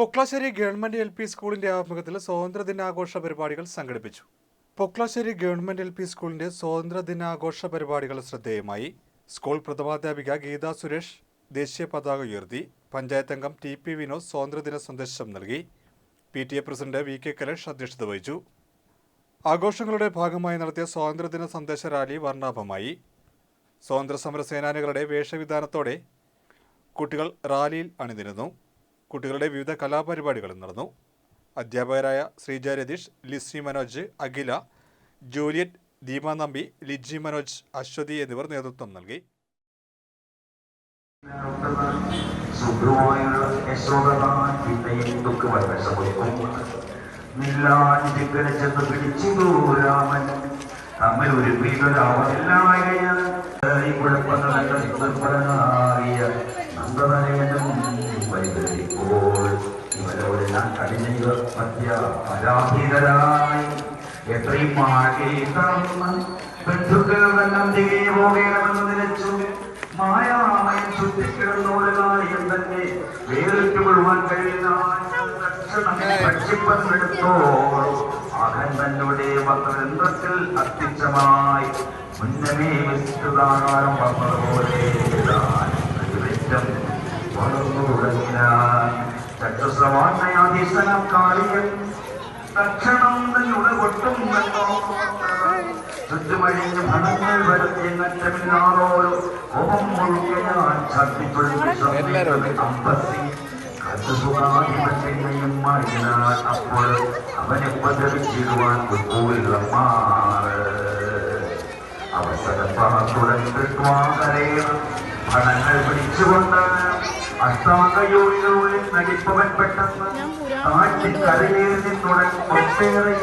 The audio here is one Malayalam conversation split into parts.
പൊക്ലാശ്ശേരി ഗവൺമെന്റ് എൽ പി സ്കൂളിന്റെ ആഭിമുഖ്യത്തിൽ സ്വാതന്ത്ര്യ ദിനാഘോഷ പരിപാടികൾ സംഘടിപ്പിച്ചു. പൊക്ലാശ്ശേരി ഗവൺമെന്റ് എൽ പി സ്കൂളിന്റെ സ്വാതന്ത്ര്യ ദിനാഘോഷ പരിപാടികൾ ശ്രദ്ധേയമായി. സ്കൂൾ പ്രഥമാധ്യാപിക ഗീത സുരേഷ് ദേശീയ പതാക ഉയർത്തി പഞ്ചായത്ത് അംഗം ടി പി വിനോദ് സ്വാതന്ത്ര്യദിന സന്ദേശം നൽകി P T A president V K Kalesh അധ്യക്ഷത വഹിച്ചു. ആഘോഷങ്ങളുടെ ഭാഗമായി നടത്തിയ സ്വാതന്ത്ര്യദിന സന്ദേശ റാലി വർണാഭമായി. സ്വാതന്ത്ര്യ സമര സേനാനികളുടെ വേഷവിധാനത്തോടെ കുട്ടികൾ റാലിയിൽ അണിനിരന്നു. കുട്ടികളുടെ വിവിധ കലാപരിപാടികളും നടന്നു. അധ്യാപകരായ ശ്രീജ രതീഷ് ലിസി മനോജ് അഖില ജൂലിയറ്റ് ദീപ നമ്പി ലിജി മനോജ് അശ്വതി എന്നിവർ നേതൃത്വം നൽകി. ദുഃഖമല്ല സംഭവിക്കും നില്ലാഞ്ചിക്കനെ കഴിഞ്ഞ മധ്യ പരാധീനരായി എത്രയും തറന്ന് ബന്ധുക്കളെല്ലാം തിരികെ പോകണമെന്ന് നിലച്ചു മായാമയം ചുറ്റിക്കിടന്നോട് കാര്യം തന്നെ വേറിട്ട് കൊള്ളുവാൻ കഴിയുന്ന ഭക്ഷിപ്പന്നെടുത്തോ അകൻ തന്നോടെ വന്നതന്ത്രത്തിൽ അത്യുച്ചമായി മുന്നമേ വിസ്തൃതാകാരം വന്നതുപോലെ വളർന്നു തുടങ്ങിനാൻ ചക്ഷുശ്രവാണ്ണയാധീശനം കാളിയൻ തക്ഷണം കൊട്ടും കണ്ടോ? ചുറ്റുമഴിഞ്ഞ് ഫലങ്ങൾ വരുത്തിയങ്ങറ്റമില്ലാതോരോ കോപം ഞാൻ ഛർദ്ദിച്ചൊഴുകി അമ്പത്തി കത്തുസുഖാധിപത്യയും മറിഞ്ഞാൽ അപ്പോൾ അവനെ ഉപദ്രവിച്ചിടുവാൻ ഉൾപ്പോയില്ലമാറ് അവസരപ്പാത്തുടൻ കിട്ടുവാകരേണം ഫലങ്ങൾ പിടിച്ചുകൊണ്ട് അഷ്ടാംഗയോഗ്യതകളിൽ നടിപ്പവൻ പെട്ടെന്ന് കരയേറി നിന്നുടൻ ഒട്ടേറെ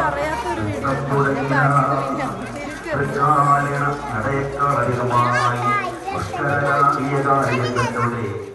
പറയാത്തൊരു വീഡിയോ പ്രചാരണ നടയക്കാളധികമായി പുഷ്കരനാകിയ കാര്യങ്ങളുടെ